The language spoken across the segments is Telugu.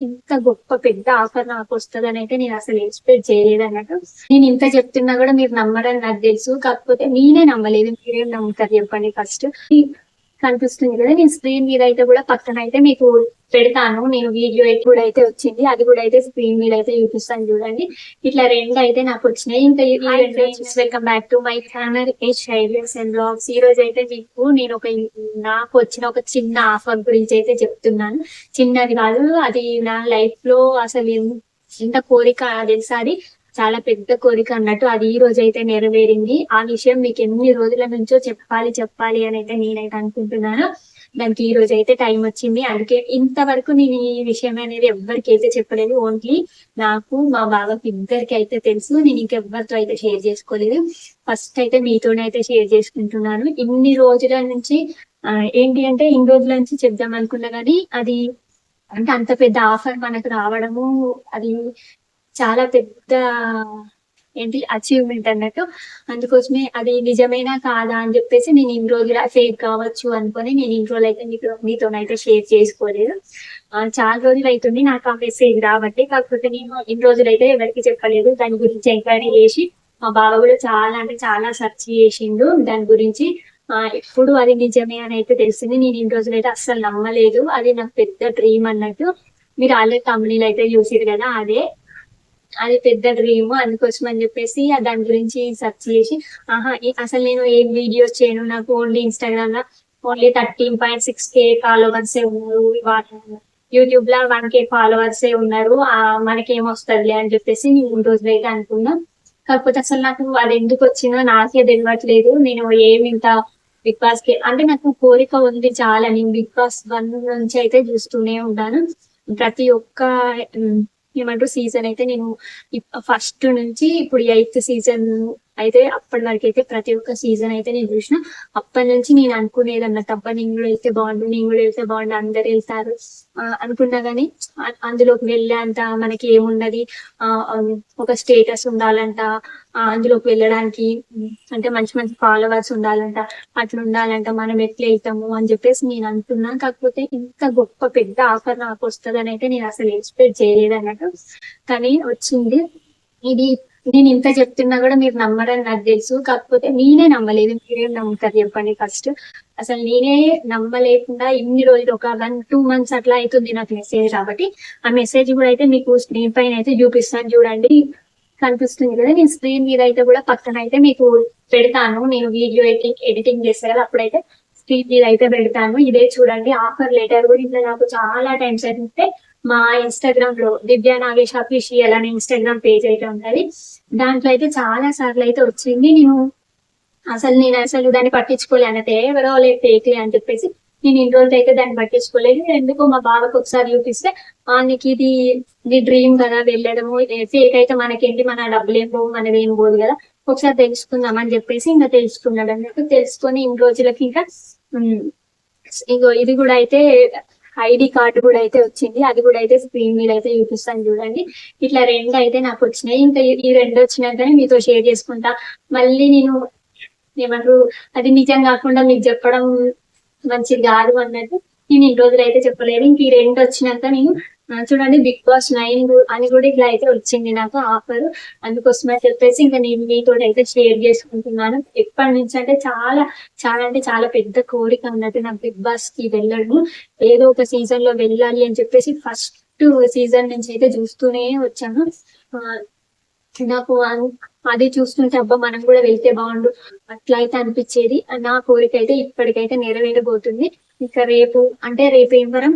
ఇంత గొప్ప పెద్ద ఆఫర్ నాకు వస్తుందని అయితే నేను అసలు ఎక్స్పెక్ట్ చేయలేదు అన్నట్టు. నేను ఇంత చెప్తున్నా కూడా మీరు నమ్మరని నాకు తెలుసు. కాకపోతే నేనే నమ్మలేదు. మీరేం నమ్ముతారు చెప్పండి ఫస్ట్ కనిపిస్తుంది కదా. నేను స్క్రీన్ మీద అయితే కూడా పక్కన అయితే మీకు పెడతాను. నేను వీడియో కూడా అయితే వచ్చింది అది కూడా అయితే స్క్రీన్ మీద అయితే చూపిస్తాను చూడండి. ఇట్లా రెండు అయితే నాకు వచ్చినాయి. ఇంకా welcome back to my channel H highways and blogs ఈ రోజు అయితే మీకు నేను ఒక నాకు వచ్చిన ఒక చిన్న ఆఫర్ గురించి అయితే చెప్తున్నాను. చిన్నది కాదు అది నా లైఫ్లో అసలు ఎంత కోరిక తెలుసా అది? చాలా పెద్ద కోరిక అన్నట్టు అది ఈ రోజు అయితే నెరవేరింది. ఆ విషయం మీకు ఎన్ని రోజుల నుంచో చెప్పాలి చెప్పాలి అని అయితే నేనైతే అనుకుంటున్నాను. దానికి ఈ రోజు అయితే టైం వచ్చింది. అందుకే ఇంతవరకు నేను ఈ విషయం అనేది ఎవ్వరికి అయితే చెప్పలేదు. ఓన్లీ నాకు మా బాబాకి ఇద్దరికి అయితే తెలుసు. నేను ఇంకెవ్వరితో అయితే షేర్ చేసుకోలేదు. ఫస్ట్ అయితే మీతోనే అయితే షేర్ చేసుకుంటున్నాను. ఇన్ని రోజుల నుంచి ఏంటి అంటే ఇన్ని రోజుల నుంచి చెప్దాం అనుకున్నా కానీ అది అంటే అంత పెద్ద ఆఫర్ మనకు రావడము అది చాలా పెద్ద ఏంటి అచీవ్మెంట్ అన్నట్టు. అందుకోసమే అది నిజమేనా కాదా అని చెప్పేసి నేను ఇన్ని రోజులు ఫేక్ కావచ్చు అనుకొని నేను ఇన్ని రోజులు అయితే మీతో మీతోనైతే షేర్ చేసుకోలేదు. చాలా రోజులు అవుతుంది నాకు ఆ మెసేజ్ రాబట్టి కాకపోతే నేను ఇన్ని రోజులు అయితే ఎవరికి చెప్పలేదు. దాని గురించి ఎంక్వైరీ చేసి మా బావ కూడా చాలా అంటే చాలా సెర్చ్ చేసిండు. దాని గురించి ఆ అది నిజమే అని అయితే తెలిసింది. నేను ఇన్ని రోజులు అయితే అస్సలు నమ్మలేదు. అది నాకు పెద్ద డ్రీమ్ అన్నట్టు. మీరు ఆల్రెడీ కంపెనీలు అయితే చూసారు కదా అదే. అది పెద్ద డ్రీమ్ అందుకోసం అని చెప్పేసి దాని గురించి సెర్చ్ చేసి ఆహా అసలు నేను ఏం వీడియోస్ చేయను? నాకు ఓన్లీ ఇన్స్టాగ్రామ్లో only thirteen point six K followers ఉన్నారు. యూట్యూబ్లో వన్ కే ఫాలోవర్స్ ఉన్నారు. ఆ అని చెప్పేసి నేను ఇన్ని రోజులు అయితే అనుకున్నా. కాకపోతే అసలు నాకు అది ఎందుకు వచ్చిందో నాకే తెలియట్లేదు నేను ఏమి ఇంత బిగ్ బాస్కి అంటే నాకు కోరిక ఉంది చాలా. నేను బిగ్ బాస్ వన్ నుంచి అయితే చూస్తూనే ఉంటాను. ప్రతి ఒక్క ఏమంటారు సీజన్ అయితే నేను ఫస్ట్ నుంచి ఇప్పుడు ఎయిత్ సీజన్ అయితే అప్పటి వరకు అయితే ప్రతి ఒక్క సీజన్ అయితే నేను చూసిన. అప్పటి నుంచి నేను అనుకునేది అన్నట్టు అబ్బా నేను కూడా వెళ్తే బాగుండు నేను కూడా వెళ్తే బాగుండు అందరు వెళ్తారు. అనుకున్నా గానీ అందులోకి వెళ్ళేంత మనకి ఏమున్నది ఆ ఒక స్టేటస్ ఉండాలంట. అందులోకి వెళ్ళడానికి అంటే మంచి మంచి ఫాలోవర్స్ ఉండాలంట. అట్లా ఉండాలంట. మనం ఎట్లా వెళ్తాము అని చెప్పేసి నేను అనుకున్నాను కాకపోతే ఇంత గొప్ప పెద్ద ఆఫర్ నాకు వస్తుందని అయితే నేను అసలు ఎక్స్పెక్ట్ చేయలేదు అన్నట్టు కానీ వచ్చింది. ఇది నేను ఇంత చెప్తున్నా కూడా మీరు నమ్మరని నాకు తెలుసు. కాకపోతే నేనే నమ్మలేదు. మీరేం నమ్ముతారు చెప్పండి ఫస్ట్. అసలు నేనే నమ్మలేకుండా ఇన్ని రోజులు ఒక వన్ టూ మంత్స్ అట్లా అవుతుంది నాకు మెసేజ్ కాబట్టి. ఆ మెసేజ్ కూడా అయితే మీకు స్క్రీన్ పైన అయితే చూపిస్తాను చూడండి. కనిపిస్తుంది కదా నేను స్క్రీన్ మీద అయితే కూడా పక్కన అయితే మీకు పెడతాను. నేను వీడియో ఎడిటింగ్ ఎడిటింగ్ చేస్తే కదా అప్పుడైతే స్క్రీన్ మీద అయితే పెడతాను. ఇదే చూడండి ఆఫర్ లెటర్ కూడా ఇట్లా నాకు చాలా టైమ్స్ అయితే మా ఇన్స్టాగ్రామ్లో దివ్య నాగేష్ అఫీషియల్ అనే ఇన్స్టాగ్రామ్ పేజ్ అయితే ఉంటది దాంట్లో అయితే చాలా సార్లు అయితే వచ్చింది. నేను అసలు నేను అసలు దాన్ని పట్టించుకోలే అన్నట్టు ఎవరో లేదు ఫేక్లే అని చెప్పేసి నేను ఇన్ని రోజులు అయితే దాన్ని పట్టించుకోలేదు. ఎందుకు మా బాబాకు ఒకసారి చూపిస్తే వాళ్ళకి నీకు ఇది నీ డ్రీమ్ కదా వెళ్ళడము. ఫేక్ అయితే మనకేంటి? మన డబ్బులు ఏం పోవు మనది ఏం పోదు కదా. ఒకసారి తెలుసుకుందాం అని చెప్పేసి ఇంకా తెలుసుకున్నాడు అన్నట్టు తెలుసుకొని ఇన్ని రోజులకి ఇంకా ఇంకో ఇది కూడా అయితే ఐడి కార్డు కూడా అయితే వచ్చింది. అది కూడా అయితే స్క్రీన్ మీద అయితే చూపిస్తాను చూడండి. ఇట్లా రెండు అయితే నాకు వచ్చినాయి. ఇంకా ఈ- రెండు వచ్చినాకనే మీతో షేర్ చేసుకుంటా. మళ్ళీ నేను ఏమంటారు అది నిజం కాకుండా మీకు చెప్పడం మంచిది కాదు అన్నట్టు నేను ఇన్ని రోజులు అయితే చెప్పలేదు. ఇంక ఈ రెండు వచ్చినాక నేను చూడండి బిగ్ బాస్ నైన్ అని కూడా ఇట్లా అయితే వచ్చింది నాకు ఆఫర్. అందుకోసమే చెప్పేసి ఇంకా నేను మీతో అయితే షేర్ చేసుకుంటున్నాను. ఎప్పటి నుంచి అంటే చాలా చాలా అంటే చాలా పెద్ద కోరిక ఉన్నట్టు నాకు బిగ్ బాస్కి వెళ్ళడం ఏదో ఒక సీజన్లో వెళ్ళాలి అని చెప్పేసి ఫస్ట్ సీజన్ నుంచి అయితే చూస్తూనే వచ్చాను. ఆ, నాకు అన్- అది చూస్తుంటే అబ్బా మనం కూడా వెళ్తే బాగుండు. అట్లా అయితే అనిపించేది. నా కోరిక అయితే ఇప్పటికైతే నెరవేరబోతుంది. ఇంకా రేపు అంటే రేపు ఏం వారం?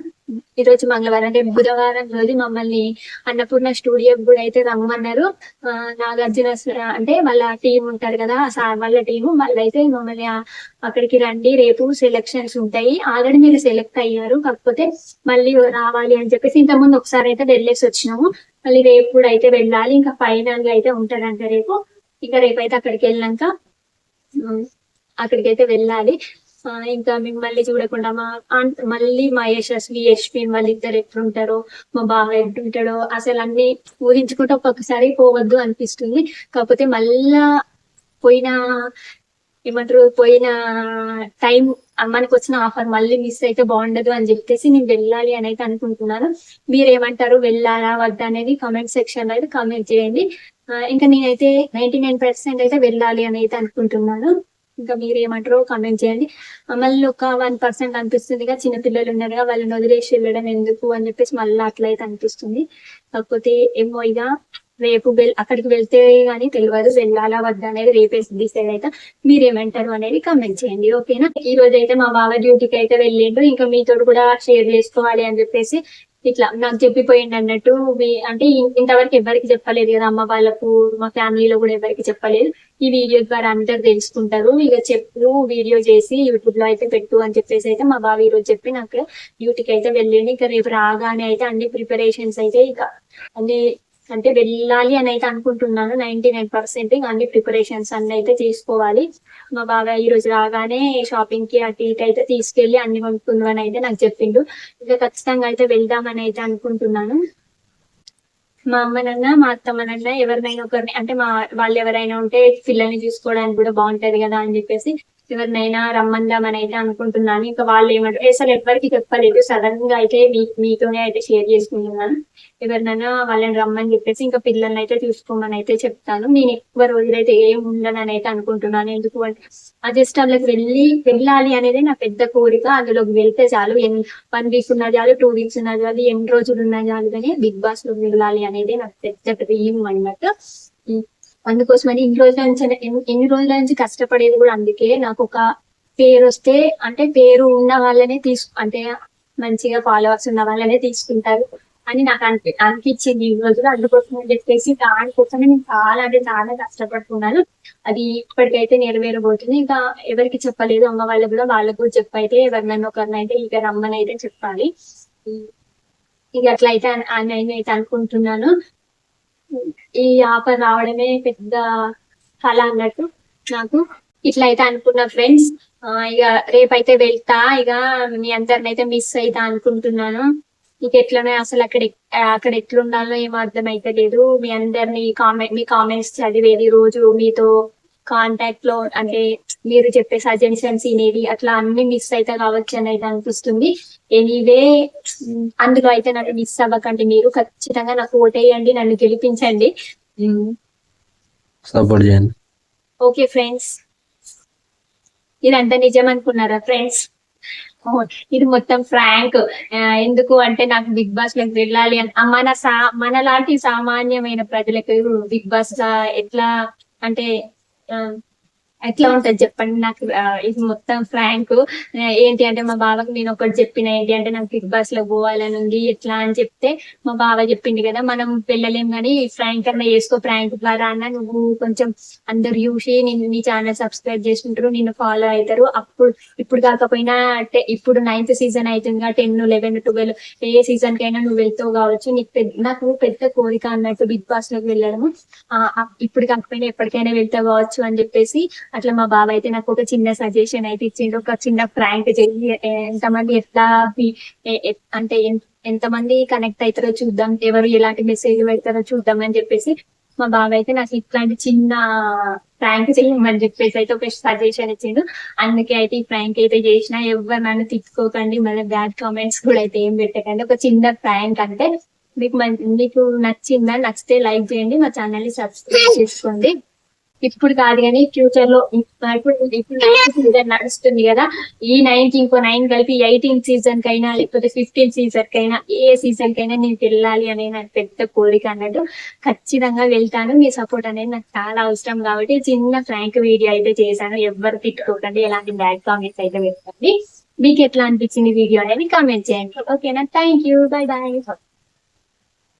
ఈ రోజు మంగళవారం అంటే బుధవారం రోజు మమ్మల్ని అన్నపూర్ణ స్టూడియో కూడా అయితే రమ్మన్నారు. ఆ, నాగార్జున అంటే వాళ్ళ టీం ఉంటారు కదా సార్ వాళ్ళ టీం వాళ్ళైతే మమ్మల్ని అక్కడికి రండి. రేపు సెలక్షన్స్ ఉంటాయి. ఆల్రెడీ మీరు సెలెక్ట్ అయ్యారు కాకపోతే మళ్ళీ రావాలి అని చెప్పేసి ఇంతకుముందు ఒకసారి అయితే వెళ్ళేసి వచ్చినాము. మళ్ళీ రేపు కూడా అయితే వెళ్ళాలి. ఇంకా ఫైనల్గా అయితే ఉంటారంట రేపు. ఇంకా రేపు అయితే అక్కడికి వెళ్ళాక అక్కడికి అక్కడికైతే వెళ్ళాలి. ఇంకా మేము మళ్ళీ చూడకుండా మా మళ్ళీ మా యశస్వి యశ్విన్ వాళ్ళిద్దరు ఎట్లుంటారో మా బావ ఎట్లుంటాడో అసలు అన్ని ఊహించుకుంటే ఒక్కొక్కసారి పోవద్దు అనిపిస్తుంది. కాకపోతే మళ్ళా పోయిన ఏమంటారు పోయిన టైం మనకు వచ్చిన ఆఫర్ మళ్ళీ మిస్ అయితే బాగుండదు అని చెప్పేసి నేను వెళ్ళాలి అని అయితే అనుకుంటున్నాను. మీరు ఏమంటారు వెళ్ళాలా వద్దా అనేది కామెంట్ సెక్షన్లో అయితే కామెంట్ చేయండి. ఇంకా నేనైతే నైన్టీ నైన్ పర్సెంట్ అయితే వెళ్ళాలి అని అయితే అనుకుంటున్నాను. ఇంకా మీరు కమెంట్ చేయండి. మళ్ళీ ఒక వన్ పర్సెంట్ అనిపిస్తుందిగా చిన్న పిల్లలు ఉన్నారుగా వాళ్ళని వదిలేసి వెళ్ళడం ఎందుకు అని చెప్పేసి మళ్ళీ అట్లా అయితే అనిపిస్తుంది. కాకపోతే ఏమో ఇక రేపు వెల్ అక్కడికి వెళ్తే గానీ తెలియదు వెళ్ళాలా వద్దా అనేది రేపే డిసైడ్ అయితే. మీరు ఏమంటారు అనేది కమెంట్ చేయండి ఓకేనా ఈ రోజు అయితే మా బావ డ్యూటీకి అయితే వెళ్ళిండు ఇంకా మీతో కూడా షేర్ చేసుకోవాలి అని చెప్పేసి ఇట్లా నాకు చెప్పిపోయింది అన్నట్టు అంటే ఇంతవరకు ఎవరికి చెప్పలేదు కదా అమ్మ వాళ్ళకు మా ఫ్యామిలీలో కూడా ఎవరికి చెప్పలేదు. ఈ వీడియో ద్వారా అందరు తెలుసుకుంటారు. ఇక చెప్పు వీడియో చేసి యూట్యూబ్లో అయితే పెట్టు అని చెప్పేసి అయితే మా బావ ఈరోజు రోజు చెప్పి నాకు డ్యూటీకి అయితే వెళ్ళిండు. ఇక రేపు రాగానే అయితే అన్ని ప్రిపరేషన్స్ అయితే ఇక అన్ని అంటే వెళ్ళాలి అని అయితే అనుకుంటున్నాను. నైన్టీ నైన్ పర్సెంట్ అన్ని ప్రిపరేషన్స్ అన్ని అయితే చేసుకోవాలి మా బాగా ఈ రోజు రాగానే షాపింగ్కి అటు ఇటు అయితే తీసుకెళ్ళి అన్ని కొనుక్కుందామని అయితే నాకు చెప్పిండు. ఇంకా ఖచ్చితంగా అయితే వెళ్దామని అయితే అనుకుంటున్నాను. మా అమ్మనన్న మా అత్తమ్మనన్న ఎవరినైనా ఒకరిని అంటే మా వాళ్ళు ఎవరైనా ఉంటే పిల్లల్ని చూసుకోవడానికి కూడా బాగుంటది కదా అని చెప్పేసి ఎవరినైనా రమ్మందామని అయితే అనుకుంటున్నాను. ఇంకా వాళ్ళు ఏమంటారు అసలు ఎవరికి చెప్పలేదు. సడన్గా అయితే మీ మీతోనే అయితే షేర్ చేసుకుంటున్నాను. ఎవరినైనా వాళ్ళని రమ్మని చెప్పేసి ఇంకా పిల్లల్ని అయితే చూసుకోమని అయితే చెప్తాను. నేను ఎక్కువ రోజులైతే ఏం ఉండనని అయితే అనుకుంటున్నాను. ఎందుకు అంటే ఆ జస్ట్ వెళ్ళి వెళ్ళాలి అనేది నా పెద్ద కోరిక. అందులోకి వెళ్తే చాలు. వన్ వీక్ ఉన్నా చాలు టూ వీక్స్ ఉన్నా చాలు ఎన్ని రోజులు ఉన్నా చాలు కానీ బిగ్ బాస్లో వెళ్ళాలి అనేది నాకు పెద్ద డ్రీమ్ అన్నమాట. అందుకోసమని ఇన్ని రోజుల నుంచి ఎన్ని- రోజుల నుంచి కష్టపడేది కూడా అందుకే నాకు ఒక పేరు వస్తే అంటే పేరు ఉన్న వాళ్ళనే తీసు అంటే మంచిగా ఫాలోవర్స్ ఉన్న వాళ్ళనే తీసుకుంటారు అని నాకు అనిపి అనిపించింది ఈ రోజు అందుకోసం అని చెప్పేసి దానికోసమే నేను చాలా అంటే చాలా కష్టపడుతున్నాను. అది ఇప్పటికైతే నెరవేరబోతుంది. ఇంకా ఎవరికి చెప్పలేదు అమ్మ వాళ్ళకి కూడా వాళ్ళకు కూడా చెప్పైతే ఎవరినైనా ఒకరినైతే ఇక రమ్మని అయితే చెప్పాలి ఇక అట్లా అయితే అని అయితే అనుకుంటున్నాను. ఈ ఆఫర్ రావడమే పెద్ద కళ అన్నట్టు నాకు. ఇట్లా అయితే అనుకున్న ఫ్రెండ్స్ ఇక రేపైతే వెళ్తా ఇక మీ అందరిని అయితే మిస్ అవుతా అనుకుంటున్నాను. ఇక ఎట్లనే అసలు అక్కడ అక్కడ ఎట్లుండాలో ఏం అర్థం అయితే లేదు మీ అందరిని కామెంట్ మీ కామెంట్స్ చదివేది రోజు మీతో కాంటాక్ట్లో అంటే మీరు చెప్పే సజెషన్స్ వినేది అట్లా అన్ని మిస్ అయితే కావచ్చు అని అయితే అనిపిస్తుంది. ఎనీవే అందులో అయితే నన్ను మిస్ అవ్వకండి మీరు. ఖచ్చితంగా నాకు ఓటేయండి నన్ను గెలిపించండి. సపోర్ట్ చేయండి. ఓకే ఫ్రెండ్స్ ఇదంతా నిజం అనుకున్నారా ఫ్రెండ్స్ ఇది మొత్తం ఫ్రాంక్ ఎందుకు అంటే నాకు బిగ్ బాస్లోకి వెళ్ళాలి అని. మన సా మన లాంటి సామాన్యమైన ప్రజలకు బిగ్ బాస్ ఎట్లా అంటే ఎట్లా ఉంటది చెప్పండి? నాకు ఇది మొత్తం ఫ్రాంక్. ఏంటి అంటే మా బావకి నేను ఒకటి చెప్పిన ఏంటి అంటే నాకు బిగ్ బాస్లో పోవాలని ఉంది ఎట్లా అని చెప్తే మా బావ చెప్పింది కదా మనం వెళ్ళలేం కానీ ఫ్రాంక్ అన్న చేసుకో ఫ్రాంక్ ద్వారా అన్న నువ్వు కొంచెం అందరు చూసి నేను నీ ఛానల్ సబ్స్క్రైబ్ చేసుకుంటారు నిన్ను ఫాలో అవుతారు అప్పుడు ఇప్పుడు కాకపోయినా అంటే ఇప్పుడు నైన్త్ సీజన్ అవుతుంది టెన్ లెవెన్ ట్వెల్వ్ ఏ సీజన్ కైనా నువ్వు వెళ్తావు కావచ్చు. నీకు పెద్ద నాకు పెద్ద కోరిక అన్నట్టు బిగ్ బాస్లోకి వెళ్ళడము. ఇప్పుడు కాకపోయినా ఎప్పటికైనా వెళ్తావు కావచ్చు అని చెప్పేసి అట్లా మా బాబాయ్ అయితే నాకు ఒక చిన్న సజెషన్ అయితే ఇచ్చిండు. ఒక చిన్న ప్రాంక్ చేసి ఎంతమంది ఎట్లా అంటే ఎంతమంది కనెక్ట్ అవుతారో చూద్దాం. ఎవరు ఎలాంటి మెసేజ్ పెడతారో చూద్దాం అని చెప్పేసి మా బాబాయ్ అయితే నాకు ఇట్లాంటి చిన్న ప్రాంక్ చేయమని చెప్పేసి అయితే ఒక సజెషన్ ఇచ్చిండు. అందుకే అయితే ఈ ప్రాంక్ అయితే చేసిన ఎవరు నన్ను తిట్టుకోకండి. మళ్ళీ బ్యాడ్ కామెంట్స్ కూడా అయితే ఏం పెట్టకండి. ఒక చిన్న ప్రాంక్ అంటే మీకు మీకు నచ్చిందా నచ్చితే లైక్ చేయండి. మా ఛానల్ని సబ్స్క్రైబ్ చేసుకోండి. ఇప్పుడు కాదు కానీ ఫ్యూచర్లో ఇప్పుడు ఇప్పుడు నైన్త్ సీజన్ నడుస్తుంది కదా. ఈ నైన్కి ఇంకో నైన్ కలిపి ఎయిటీన్ సీజన్ కైనా లేకపోతే ఫిఫ్టీన్ సీజన్ కైనా ఏ సీజన్ కైనా నేను వెళ్ళాలి అనే నాకు పెద్ద కోరిక అన్నట్టు ఖచ్చితంగా వెళ్తాను. మీ సపోర్ట్ అనేది నాకు చాలా అవసరం కాబట్టి చిన్న ఫ్రాంక్ వీడియో అయితే చేశాను. ఎవరు తిట్టుకోకండి ఎలాంటి బ్యాడ్ కామెంట్స్ అయితే పెట్టండి మీకు ఎట్లా అనిపించింది వీడియో అనేది కామెంట్ చేయండి. ఓకేనా? Thank you bye bye